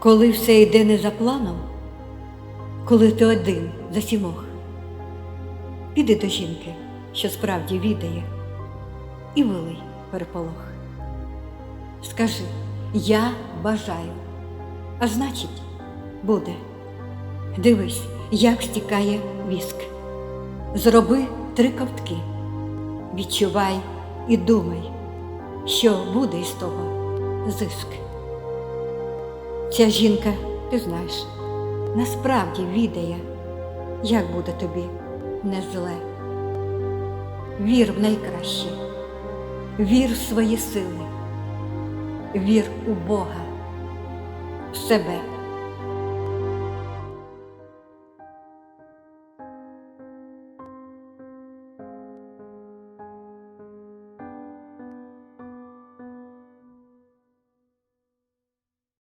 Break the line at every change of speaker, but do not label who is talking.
Коли все йде не за планом, коли ти один за сімох, піди до жінки, що справді відає, і вилий переполох. Скажи, я бажаю, а значить, буде. Дивись, як стікає віск. Зроби три ковтки. Відчувай і думай, що буде із того зиск. Ця жінка, ти знаєш, насправді відає, як буде тобі не зле. Вір в найкраще, вір в свої сили, вір у Бога, в себе.